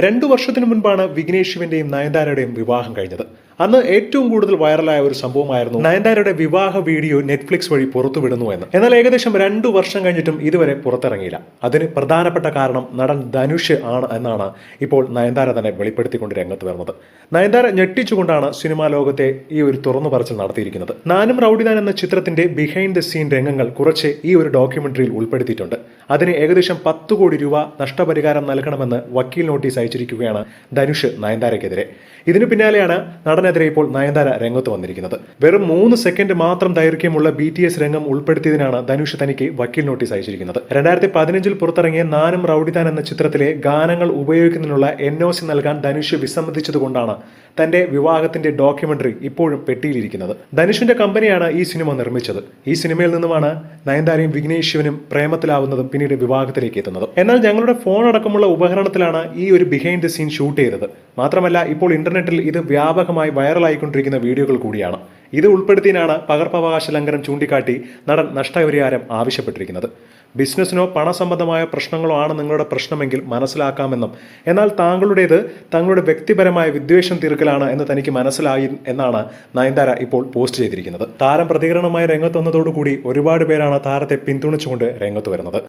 രണ്ടു വർഷത്തിനു മുൻപാണ് വിഘ്നേഷ് ശിവന്റെയും നയൻതാരയുടെയും വിവാഹം കഴിഞ്ഞത്. അന്ന് ഏറ്റവും കൂടുതൽ വൈറലായ ഒരു സംഭവമായിരുന്നു നയൻതാരയുടെ വിവാഹ വീഡിയോ നെറ്റ്ഫ്ലിക്സ് വഴി പുറത്തുവിടുന്നു എന്ന്. എന്നാൽ ഏകദേശം രണ്ടു വർഷം കഴിഞ്ഞിട്ടും ഇതുവരെ പുറത്തിറങ്ങിയില്ല. അതിന് പ്രധാനപ്പെട്ട കാരണം നടൻ ധനുഷ് ആണ് എന്നാണ് ഇപ്പോൾ നയൻതാര തന്നെ വെളിപ്പെടുത്തിക്കൊണ്ട് രംഗത്ത് വരുന്നത്. നയൻതാര ഞെട്ടിച്ചുകൊണ്ടാണ് സിനിമാ ലോകത്തെ ഈ ഒരു തുറന്നു പറച്ചിൽ നടത്തിയിരിക്കുന്നത്. നാനും റൌഡിദാൻ എന്ന ചിത്രത്തിന്റെ ബിഹൈൻഡ് ദ സീൻ രംഗങ്ങൾ കുറച്ച് ഈ ഒരു ഡോക്യുമെന്ററിയിൽ ഉൾപ്പെടുത്തിയിട്ടുണ്ട്. അതിന് ഏകദേശം പത്ത് കോടി രൂപ നഷ്ടപരിഹാരം നൽകണമെന്ന് വക്കീൽ നോട്ടീസ് അയച്ചിരിക്കുകയാണ് ധനുഷ് നയൻതാരയ്ക്കെതിരെ. ഇതിനു പിന്നാലെയാണ് നടനെതിരെ ഇപ്പോൾ നയൻതാര രംഗത്ത് വന്നിരിക്കുന്നത്. വെറും മൂന്ന് സെക്കൻഡ് മാത്രം ദൈർഘ്യമുള്ള ബി ടി എസ് രംഗം ഉൾപ്പെടുത്തിയതിനാണ് ധനുഷ് തനിക്ക് വക്കീൽ നോട്ടീസ് അയച്ചിരിക്കുന്നത്. രണ്ടായിരത്തി പതിനഞ്ചിൽ പുറത്തിറങ്ങിയ നാനും റൌഡിതാൻ എന്ന ചിത്രത്തിലെ ഗാനങ്ങൾ ഉപയോഗിക്കുന്നതിനുള്ള എൻ ഒ സി നൽകാൻ ധനുഷ് വിസമ്മതിച്ചതുകൊണ്ടാണ് തന്റെ വിവാഹത്തിന്റെ ഡോക്യുമെന്ററി ഇപ്പോഴും പെട്ടിയിലിരിക്കുന്നത്. ധനുഷിന്റെ കമ്പനിയാണ് ഈ സിനിമ നിർമ്മിച്ചത്. ഈ സിനിമയിൽ നിന്നുമാണ് നയൻതാരയും വിഘ്നേഷ് ശിവനും പ്രേമത്തിലാവുന്നതും പിന്നീട് വിവാഹത്തിലേക്ക് എത്തുന്നത്. എന്നാൽ ഞങ്ങളുടെ ഫോൺ അടക്കമുള്ള ഉപകരണത്തിലാണ് ഈ ഒരു ബിഹൈൻഡ് ദ സീൻ ഷൂട്ട് ചെയ്തത്. മാത്രമല്ല ഇപ്പോൾ ഇന്റർനെറ്റിൽ ഇത് വ്യാപകമായി വൈറലായിക്കൊണ്ടിരിക്കുന്ന വീഡിയോകൾ കൂടിയാണ്. ഇത് ഉൾപ്പെടുത്തിയാണ് പകർപ്പവകാശ ലംഘനം ചൂണ്ടിക്കാട്ടി നടൻ നഷ്ടപരിഹാരം ആവശ്യപ്പെട്ടിരിക്കുന്നത്. ബിസിനസ്സിനോ പണസംബന്ധമായ പ്രശ്നങ്ങളോ ആണ് നിങ്ങളുടെ പ്രശ്നമെങ്കിൽ മനസ്സിലാക്കാമെന്നും എന്നാൽ താങ്കളുടേത് തങ്ങളുടെ വ്യക്തിപരമായ വിദ്വേഷം തീർക്കലാണ് എന്ന് തനിക്ക് മനസ്സിലായി എന്നാണ് നയൻതാര ഇപ്പോൾ പോസ്റ്റ് ചെയ്തിരിക്കുന്നത്. താരം പ്രതികരണമായി രംഗത്ത് വന്നതോടുകൂടി ഒരുപാട് പേരാണ് താരത്തെ പിന്തുണച്ചുകൊണ്ട് രംഗത്ത് വരുന്നത്.